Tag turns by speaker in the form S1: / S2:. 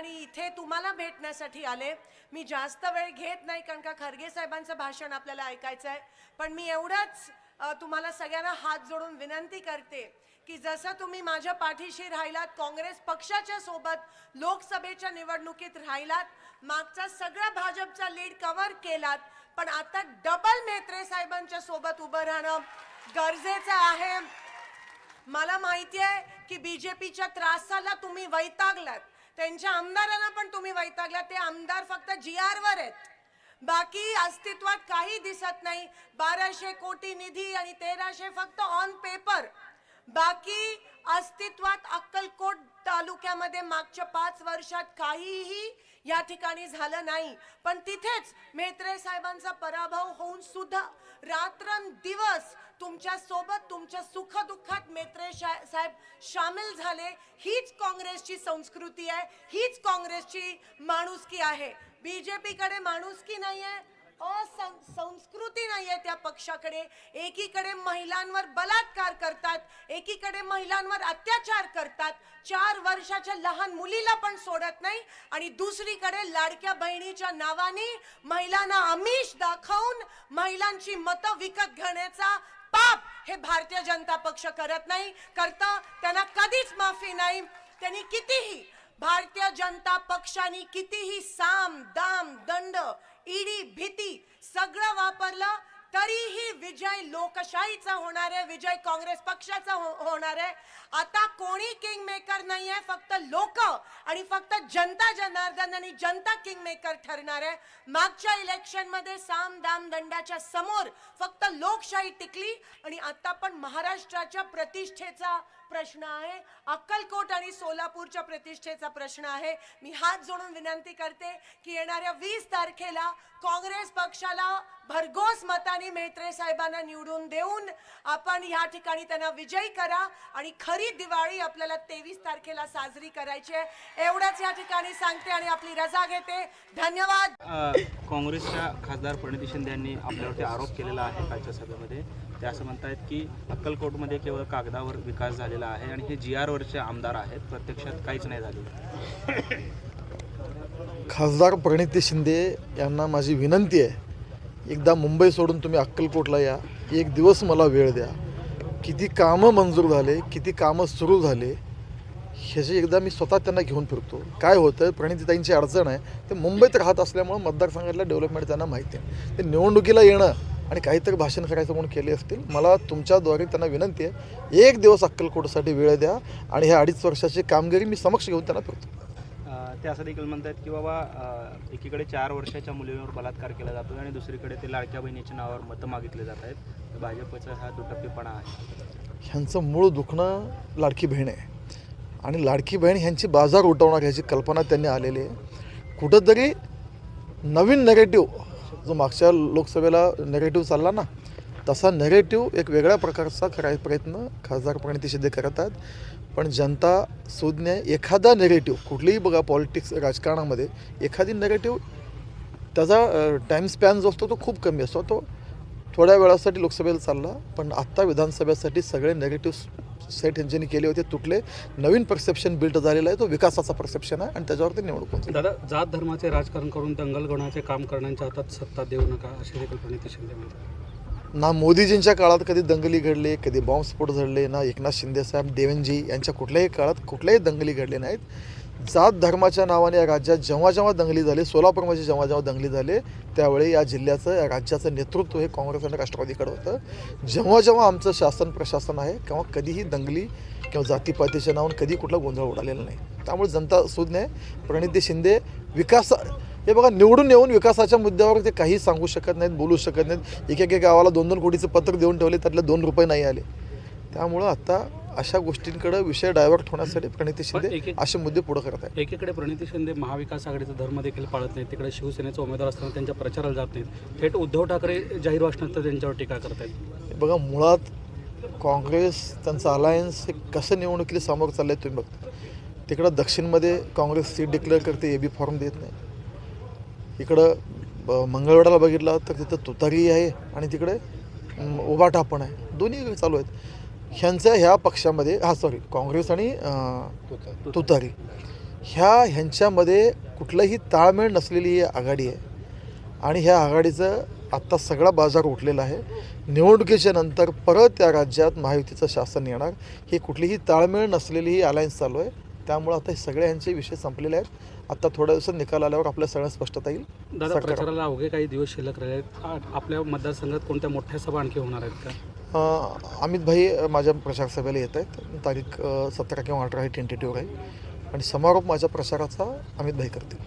S1: आणि इथे तुम्हाला भेटण्यासाठी आले. मी जास्त वेळ घेत नाही कारण का खरगे साहेबांचं भाषण आपल्याला ऐकायचं आहे. पण मी एवढंच तुम्हाला सगळ्यांना हात जोडून विनंती करते की जसं तुम्ही माझ्या पाठीशी राहिलात काँग्रेस पक्षाच्या सोबत लोकसभेच्या निवडणुकीत राहिलात मागचा सगळा भाजपचा लीड कव्हर केलात पण आता डबल मेत्रे साहेबांच्या सोबत उभं राहणं गरजेचं आहे. मला माहिती आहे की बीजेपीच्या त्रासाला तुम्ही वैतागलात. त्यांच्या आमदारांना पण तुम्ही वैतागला. ते आमदार फक्त जी वर आहेत. बाकी अस्तित्वात काही दिसत नाही. बाराशे कोटी निधी आणि तेराशे फक्त ऑन पेपर बाकी अस्तित्वात अक्कलकोट तालुक्यामध्ये मागच्या पाच वर्षात काहीही या ठिकाणी झालं नाही. पण तिथेच मेत्रे साहेबांचा पराभव होऊन सुद्धा रात्र तुमच्यासोबत तुमच्या सुखदुःखात मेत्रे साहेब सामील झाले. हीच काँग्रेसची संस्कृती आहे. हीच काँग्रेसची माणुसकी आहे. बीजेपीकडे माणुसकी आहे असं- संस्कृती नाहीये त्या पक्षाकडे. एकीकडे महिलांवर बलात्कार करतात. एकीकडे महिलांवर अत्याचार करतात. चार वर्षाच्या लहान मुलीला पण सोडत नाही. आणि दुसरीकडे लाडक्या बहिणीच्या नावाने महिलांना आमिष दाखवून महिलांची मतं विकत घेण्याचा हे भारतीय जनता पक्ष करत नाही करतं त्यांना कधीच माफी नाही. त्यांनी कितीही भारतीय जनता पक्षाने कितीही साम दाम दंड ईडी भीती सगळं वापरलं तरीही विजय लोकशाहीचा होणार आहे विजय काँग्रेस पक्षाचा हो- होणार आहे. आता कोणी किंग मेकर आहे फक्त लोक आणि फक्त जनता जनार्दन आणि जनता किंग मेकर ठरणार आहे. मागच्या इलेक्शनमध्ये साम दाम दंडाच्या समोर फक्त लोकशाही टिकली आणि आता पण महाराष्ट्राच्या प्रतिष्ठेचा प्रश्न आहे. अक्कलकोट आणि सोलापूरच्या प्रतिष्ठेचा प्रश्न आहे. मी हात जोडून विनंती करते की येणाऱ्या वीस तारखेला काँग्रेस पक्षाला भरघोस मताने मेहत्रे साहेबांना निवडून देऊन आपण या ठिकाणी त्यांना विजयी करा आणि खरी दिवाळी आपल्याला तेवीस तारखेला साजरी करायची आहे. एवढंच या ठिकाणी सांगते आणि आपली रजा घेते. धन्यवाद.
S2: काँग्रेसच्या खासदार प्रणिती शिंदे यांनी आपल्यावरती आरोप केलेला आहे कालच्या सभेमध्ये. ते असं म्हणतायत की अक्कलकोटमध्ये केवळ कागदावर विकास झालेला आहे आणि हे जी आरवरचे आमदार आहेत. प्रत्यक्षात काहीच नाही झाले
S3: खासदार प्रणिती शिंदे यांना माझी विनंती आहे एकदा मुंबई सोडून तुम्ही अक्कलकोटला या. एक दिवस मला वेळ द्या. किती कामं मंजूर झाले किती कामं सुरू झाले ह्याची एकदा मी स्वतः त्यांना घेऊन फिरतो. काय होतं प्रणितीताईंची अडचण आहे ते मुंबईत राहत असल्यामुळं मतदारसंघातल्या डेव्हलपमेंट त्यांना माहिती आहे. ते निवडणुकीला येणं आणि काहीतरी भाषण करायचं म्हणून केले असतील मला तुमच्याद्वारे त्यांना विनंती आहे एक दिवस अक्कलकोटसाठी वेळ द्या आणि ह्या अडीच वर्षाची कामगिरी मी समक्ष घेऊन त्यांना फिरतो.
S2: ते असं देखील म्हणतात की बाबा एकीकडे चार वर्षाच्या मुलीवर बलात्कार केला जातो आणि दुसरीकडे ते लाडक्या बहिणीच्या नावावर मतं मागितले जात आहेत. भाजपचा हा दुटप्पीपणा आहे.
S3: ह्यांचं मूळ दुखणं लाडकी बहीण आहे. आणि लाडकी बहीण ह्यांची बाजार उठवणार ह्याची कल्पना त्यांनी आलेली आहे. कुठंतरी नवीन नेगेटिव्ह जो मागच्या लोकसभेला नेगेटिव्ह चालला ना तसा नेगेटिव्ह एक वेगळ्या प्रकारचा कराय प्रयत्न खासदार प्रणिती शिंदे करत आहेत. पण जनता सुज्ञ एखादा नेगेटिव्ह कुठलीही बघा पॉलिटिक्स राजकारणामध्ये एखादी नेगेटिव्ह त्याचा टाईम स्पॅन जो असतो तो खूप कमी असतो. तो थोड्या वेळासाठी लोकसभेला चालला पण आत्ता विधानसभेसाठी सगळे नेगेटिव्ह सेट यांच्यानी केले होते तुटले. नवीन परसेप्शन बिल्ड झालेलं आहे तो विकासाचा परसेप्शन आहे आणि त्याच्यावरती निवडणूक होते.
S4: दादा जात धर्माचे राजकारण करून दंगल घडवण्याचे काम करण्याच्या हातात सत्ता देऊ नका अशी देखील प्रणिती शिंदे म्हणतात.
S3: ना मोदीजींच्या काळात कधी दंगली घडले कधी बॉम्बस्फोट घडले ना एकनाथ शिंदेसाहेब देवेंजी यांच्या कुठल्याही काळात कुठल्याही दंगली घडले नाहीत. जात धर्माच्या नावाने या राज्यात जेव्हा जेव्हा दंगली झाली सोलापूरमध्ये जेव्हा जेव्हा दंगली झाले त्यावेळी या जिल्ह्याचं या राज्याचं नेतृत्व हे काँग्रेस आणि राष्ट्रवादीकडे होतं. जेव्हा जेव्हा आमचं शासन प्रशासन आहे किंवा कधीही दंगली किंवा जातीपातीच्या नावाने कधी कुठला गोंधळ उडालेला नाही. त्यामुळे जनता सुज्ञ आहे. प्रणिती शिंदे विकास हे बघा निवडून येऊन विकासाच्या मुद्द्यावर ते काही सांगू शकत नाहीत बोलू शकत नाहीत. एक एक गावाला दोन दोन कोटीचं पत्र देऊन ठेवले त्यातले दोन रुपये नाही आले. त्यामुळं आता अशा गोष्टींकडे विषय डायव्हर्ट होण्यासाठी प्रणिती शिंदे असे मुद्दे पुढे करत आहेत.
S4: एकीकडे प्रणिती शिंदे महाविकास आघाडीचा धर्म देखील पाळत नाहीत तिकडे शिवसेनेचा उमेदवार असताना त्यांच्या प्रचाराला जात नाहीत. थेट उद्धव ठाकरे जाहीर भाषणात तर त्यांच्यावर टीका करतायत
S3: बघा मुळात काँग्रेस त्यांचं अलायन्स हे कसं निवडणुकीला सामोरं चाललं आहे तुम्ही बघता. तिकडं दक्षिणमध्ये काँग्रेस सीट डिक्लेअर करते ए बी फॉर्म देत नाही. इकडं मंगळवेढाला बघितलं तर तिथं तुतारी आहे आणि तिकडे उभाटा पण आहे. दोन्ही चालू आहेत. ह्यांच्या ह्या पक्षामध्ये हा सॉरी काँग्रेस आणि तुतारी. ह्या ह्यांच्यामध्ये कुठलंही ताळमेळ नसलेली ही आघाडी आहे. आणि ह्या आघाडीचं आत्ता सगळा बाजार उठलेला आहे. निवडणुकीच्या नंतर परत या राज्यात महायुतीचं शासन येणार. ही कुठलीही ताळमेळ नसलेली ही अलायन्स चालू आहे. त्यामुळे आता हे सगळे यांचे विषय संपलेले आहेत. आता थोड्या दिवसात निकाल आल्यावर आपल्या सगळ्या स्पष्टता येईल.
S4: दादा प्रचाराला अवघे काही दिवस शिल्लक राहिले आहेत. आपल्या मतदारसंघात कोणत्या मोठ्या सभा आणखी होणार आहेत का?
S3: अमित भाई माझ्या प्रचारसभेला येत आहेत. तारीख सतरा किंवा अठरा ही टेंटेटिव्ह आहे आणि समारोप माझ्या प्रचाराचा अमित भाई करतील.